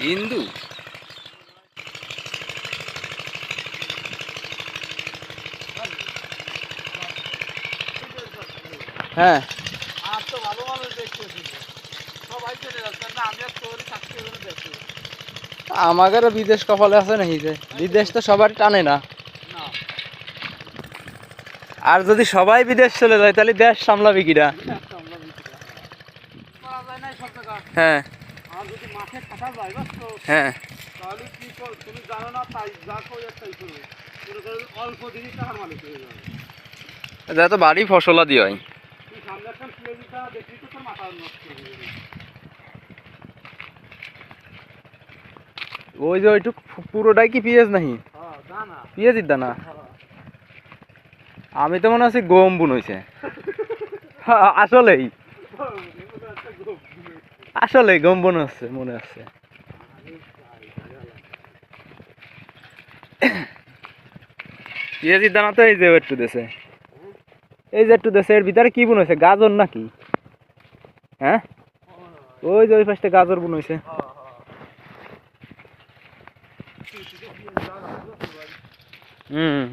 হিন্দু হ্যাঁ। আর তো ভালো মানুষ দেখতেছি সবাই চলে যাচ্ছে। না আমি আর তোরই থাকতে এখানে দেখছি আমাদেরও বিদেশ কপালে আছে নাকি যে? বিদেশ তো সবার টানে না। না। আর যদি সবাই বিদেশ চলে যায় তাহলে দেশ সামলাবে কিরা আমরা বিক্রি করা যায় না সব টাকা হ্যাঁ। আর যদি মাঠে খাটা যায় বাস তো হ্যাঁ। তাহলে কি কর তুমি জানো না তাই যা কই একটাই করবে। মনে করো অল্প দিনই টাকার মালিক হয়ে যাবে। এটা তো বাড়ি ফসলা দিয়ে হয়। তুই সামনে একটা পিএজি টাকা দেখলি তো তোর মাথা নষ্ট হয়ে যাবে। ওই যে ওইটুক পুরোটাই কি পেঁয়াজ নাহি? হ্যাঁ পেঁয়াজির দানা? হ্যাঁ। আমি তো মনে হচ্ছে গম বুন হয়েছে আসলেই। আসলে গম বুন হচ্ছে মনে আছে। পেঁয়াজির দানা তো এই যে একটু দেশে এই যে একটু দেশে এর ভিতরে কি বুন হয়েছে গাজর নাকি? হ্যাঁ? ওই যে ওই পাশে গাজর বুন হুম।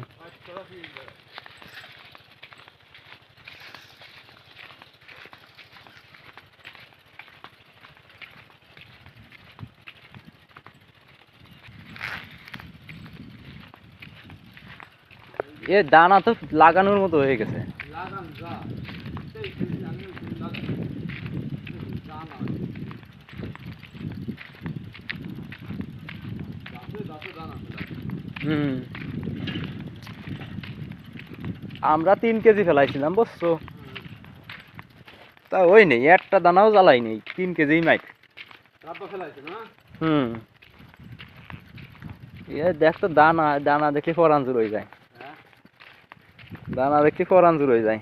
এ দানা তো লাগানোর মতো হয়ে গেছে। হুম। আমরা তিন কেজি ফেলাইছিলাম বুঝছ? তা ওই নেই একটা দানাও জ্বালাই নেই তিন কেজি মাইক। হুম। এ দেখ তো দানা দানা দেখে জুর হয়ে যায়। দানা দেখি করান জুড়ে যায়।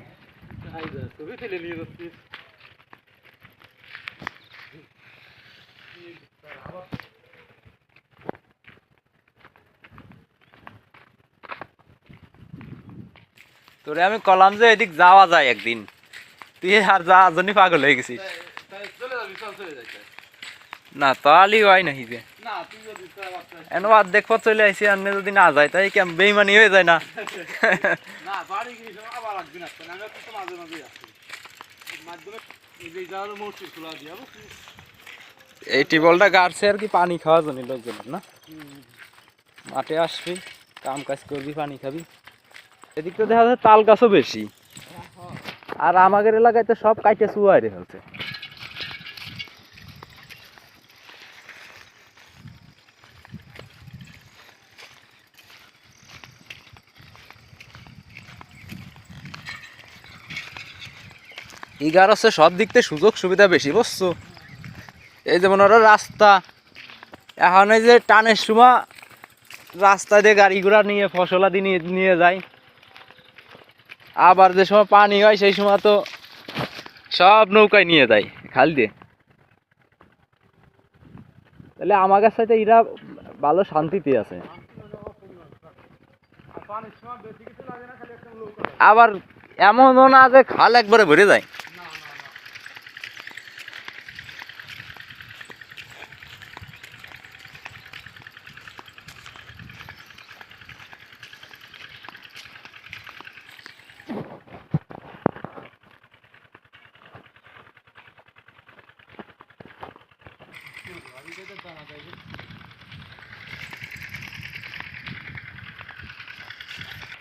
তোরে আমি কলাম যে এদিক যাওয়া যায় একদিন। তুই আর যাওয়ার জন্য পাগল হয়ে গেছিস তাই চলে যাবি চল চলে যাইতে না তাহলেই হয় না তোর এন অর্ধেক পথ চলে আইসি আর যদি না যায় তাই কেমন বেইমানি হয়ে যায় না। এই টিবলটা গাড়ছে আর কি পানি খাওয়া জন্য লোকজন না? মাঠে আসবি কাম কাজ করবি পানি খাবি। এদিক তো দেখা যায় তাল গাছও বেশি। আর আমাদের এলাকায় তো সব কাইটে চুয়াই রে হচ্ছে ইগার হচ্ছে সব দিক থেকে সুযোগ সুবিধা বেশি, বুঝছ? এই যেমন ওরা রাস্তা। এখন এই যে টানের সময় রাস্তা দিয়ে গাড়ি ঘোড়া নিয়ে, ফসলাদি নিয়ে নিয়ে যায়। আবার যে সময় পানি হয়, সেই সময় তো সব নৌকায় নিয়ে যায়, খাল দিয়ে। তাহলে আমাদের সাথে এরা ভালো শান্তিতে আছে। কিছু আবার এমনও না যে খাল একবারে ভরে যায় না না না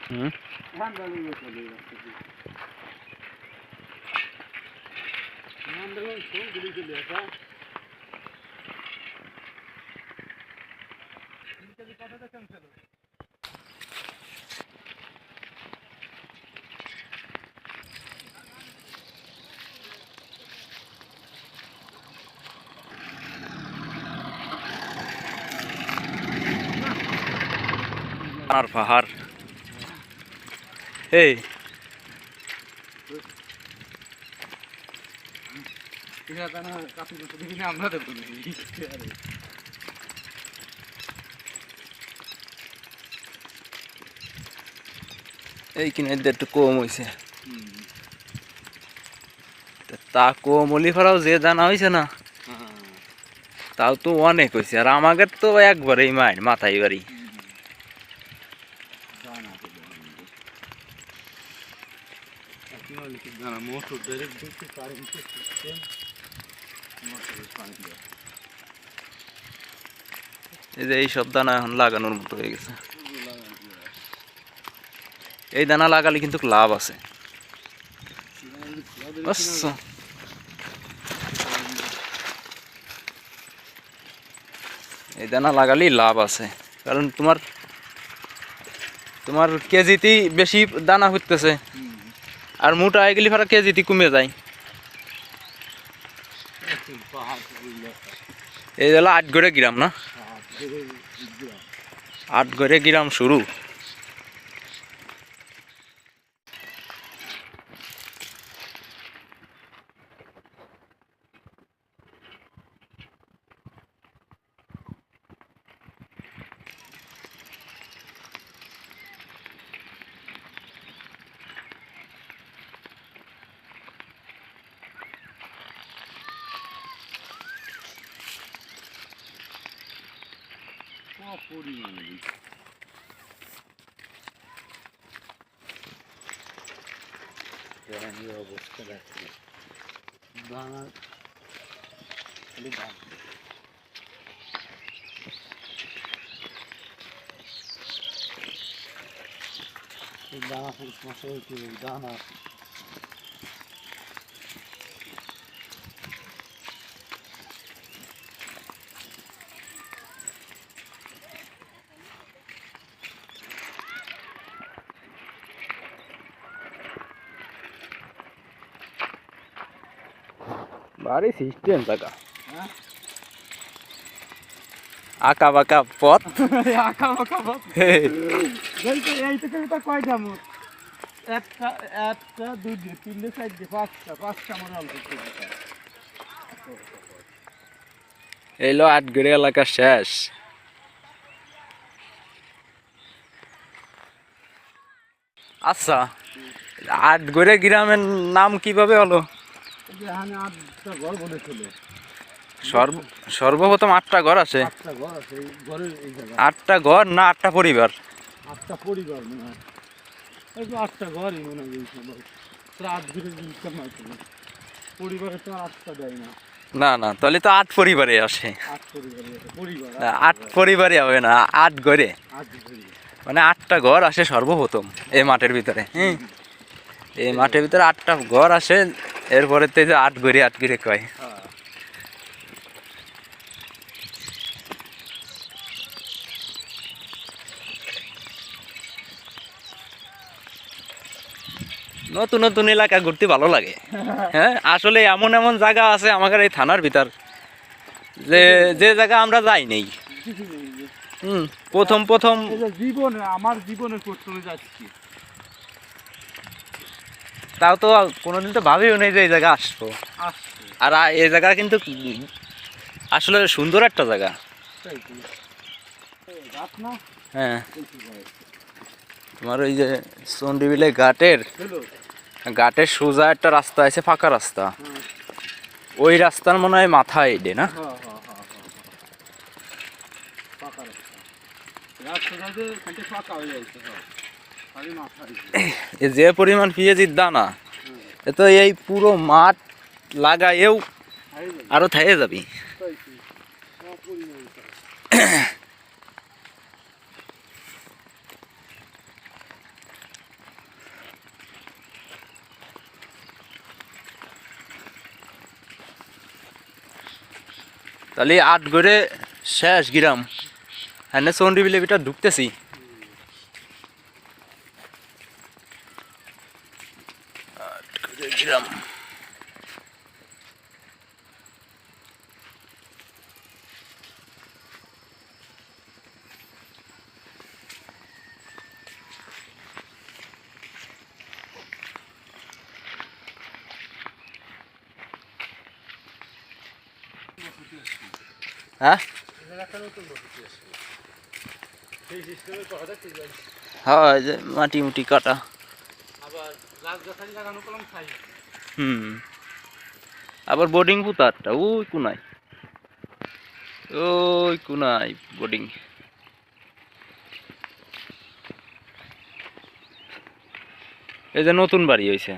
হুম ঠান্ডা লেগে চলে যাচ্ছে ঠান্ডা লেগে ফোন গুলি চলে আসা আর পাহাড়। এই। এই কিনে একটু কম হয়েছে তা কম হলি ফেরাও যে দানা হয়েছে না তাও তো অনেক হয়েছে আর আমাদের তো একবারেই মাইন মাথায় বাড়ি। ডাইরেক্ট ঢুকছে কারেন্টের সিস্টেম মোটরের পানি দেওয়া এই যে এই সব দানা এখন লাগানোর মতো হয়ে গেছে। এই দানা লাগালে কিন্তু লাভ আছে। আচ্ছা। এই দানা লাগালেই লাভ আছে। কারণ তোমার তোমার কেজিতেই বেশি দানা হইতেছে। আর মোটা এগুলি ফারা কেজিতে কমে যায়। এই হলো আট গড়ে গ্রাম না? আট গড়ে গ্রাম শুরু। পরিমাণে অবস্থা দেখছি দানা খালি দাম দানা পুরুষ মাসে দানা। ভারী সিস্টেম থাকা। আঁকা বাঁকা পথ? আঁকা বাঁকা বাপ বলতে এই থেকে তো কয়টা মোট একটা একটা দুটো তিনটে চারটে পাঁচটা পাঁচটা মনে অল্প এইলো আটগড়ি এলাকা শেষ। আচ্ছা আটগড়ে গ্রামের নাম কীভাবে হলো? এখানে আটটা ঘর বলেছিল সর্বপ্রথম আটটা ঘর আছে? আটটা ঘর না আটটা পরিবার? আটটা পরিবার মনে হয়। আটটা ঘরই মনে হয় এই সবাই তোরা আট ঘুরে জিনিসটা নয় তুমি পরিবারে তো আটটা দেয় না। না না তাহলে তো আট পরিবারে আসে। আট পরিবারে হবে না আট ঘরে। মানে আটটা ঘর আসে সর্বপ্রথম এই মাঠের ভিতরে হ্যাঁ এই মাঠের ভিতরে আটটা ঘর আসে এরপরে তো যে আট ঘরে আট ঘিরে কয়। নতুন নতুন এলাকা ঘুরতে ভালো লাগে। হ্যাঁ আসলে এমন এমন জায়গা আছে আমাদের এই থানার ভিতর যে যে জায়গা আমরা যাই নেই। হুম প্রথম প্রথম জীবনে আমার জীবনে প্রথমে যাচ্ছি। তাও তো কোনোদিন তো ভাবিও নেই যে এই জায়গা আসব। আর এই জায়গা কিন্তু আসলে সুন্দর একটা জায়গা। হ্যাঁ। তোমার ওই যে চন্ডিবিলে ঘাটের ঘাটের সোজা একটা রাস্তা আছে ফাঁকা রাস্তা। হ্যাঁ। ওই রাস্তার মনে হয় মাথা এডে না? হ্যাঁ হ্যাঁ ফাঁকা রাস্তা। যে পরিমাণ পেঁয়াজির দানা, এ তো এই পুরো মাঠ লাগায়েও আরও থাইয়ে যাবি। তাহলে আট গড়ে শেষ গিরাম। হ্যাঁ চন্ডিবিলে বিটা ঢুকতেছি। আটগড়ে গ্রাম হ্যাঁ সেই সিস্টেমে করা যাচ্ছে হ্যাঁ এই যে মাটি মুটি কাটা আবার গাছ গাছালি লাগানো করলাম খাই হুম। আবার বোর্ডিং পুতারটা ওই কোনায়। ওই কোনায় বোর্ডিং এই যে নতুন বাড়ি হয়েছে